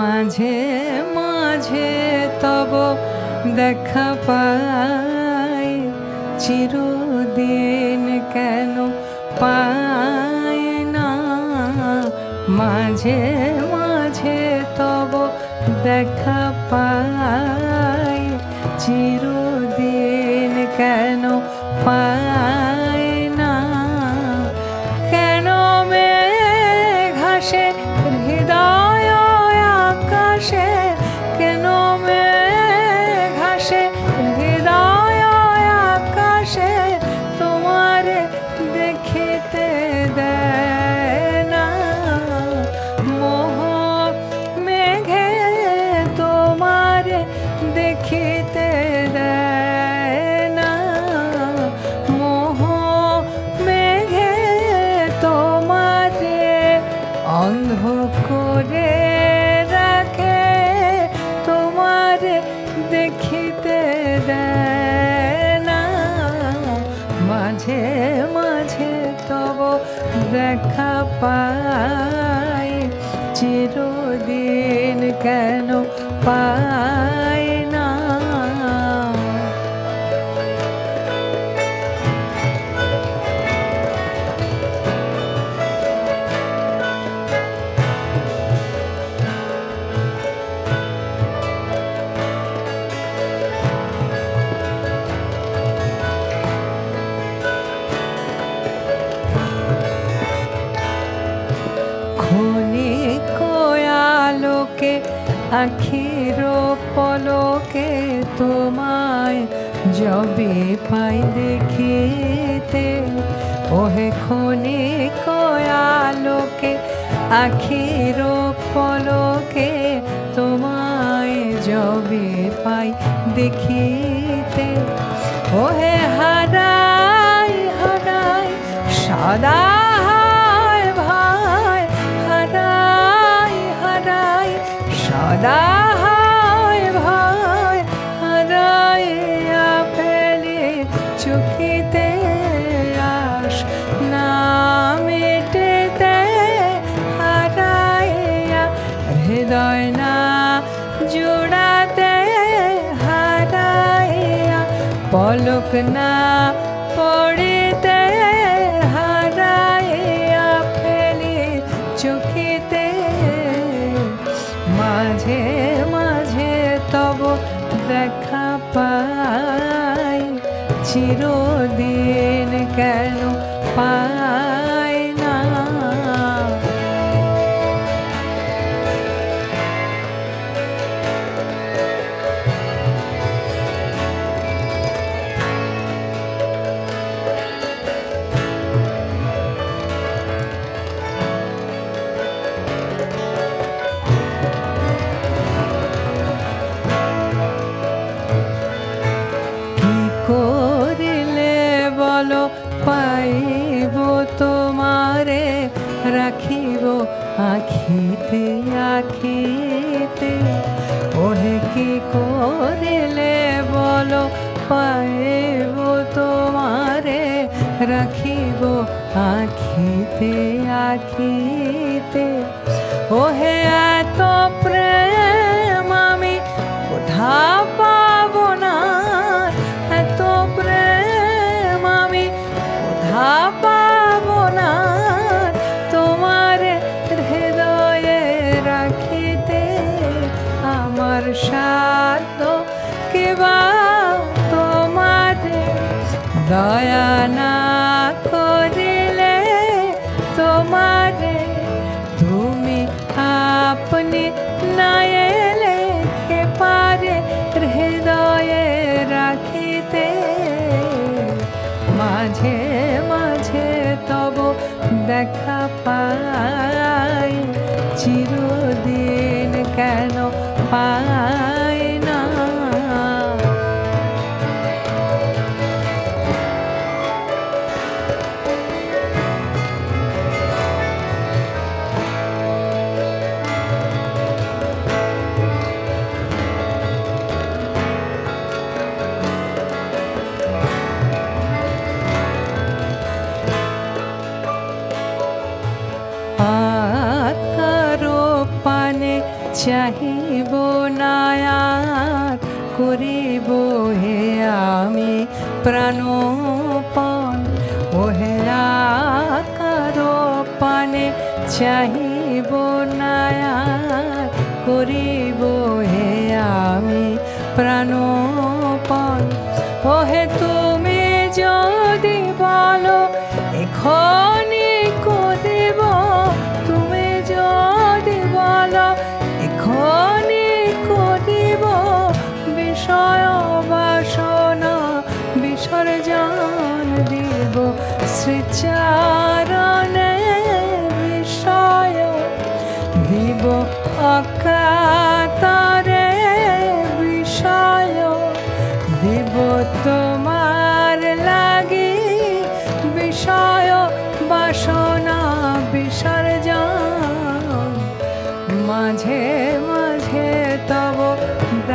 মাঝে মাঝে তব দেখা পাই। চিরদিন কেন পাই না? মাঝে মাঝে তব দেখা পাই। চিরদিন কেন পাই করে রাখে তোমার দেখিতে না। মাঝে মাঝে তব দেখা পাই চিরদিন কেন পাই আখির পলকে তোমায় যবে পাই দেখিতে, ওহে ক্ষণিক আলোকে আখির পলকে তোমায় যবে পাই দেখিতে, ওহে হারাই হারাই সদা পলক না পড়িতে হারাইয়া ফেলি চুকিতে মাঝে মাঝে তব দেখা পাই চিরদিন কেন পাই রাখিব আখিতে আখিতে। ওহে কি করিলে বলো, পাইব তোমারে, রাখিব আখিতে আখিতে। ওহে এত প্রেম আমি কোথা দয়া না করিলে তোমারে তুমি আপনি না এলে কে পারে হৃদয়ে রাখিতে? মাঝে মাঝে তব দেখা পাই। চিরদিন কেন পাই? হাত কারও পানে চাহিব নায়ার করিব হে আমি প্রাণপণ। ওহে কারও পানে চাহিব নায়ার করিব হে আমি প্রাণপণ। ওহে তুমি যদি বলো এখন বিষয় বাসনা, বিসর্জন দিব। শ্রীচারণে বিষয় দিব। অকাতরে বিষয় দিব। তোমার লাগি বিষয় বাসনা, বিসর্জন। মাঝে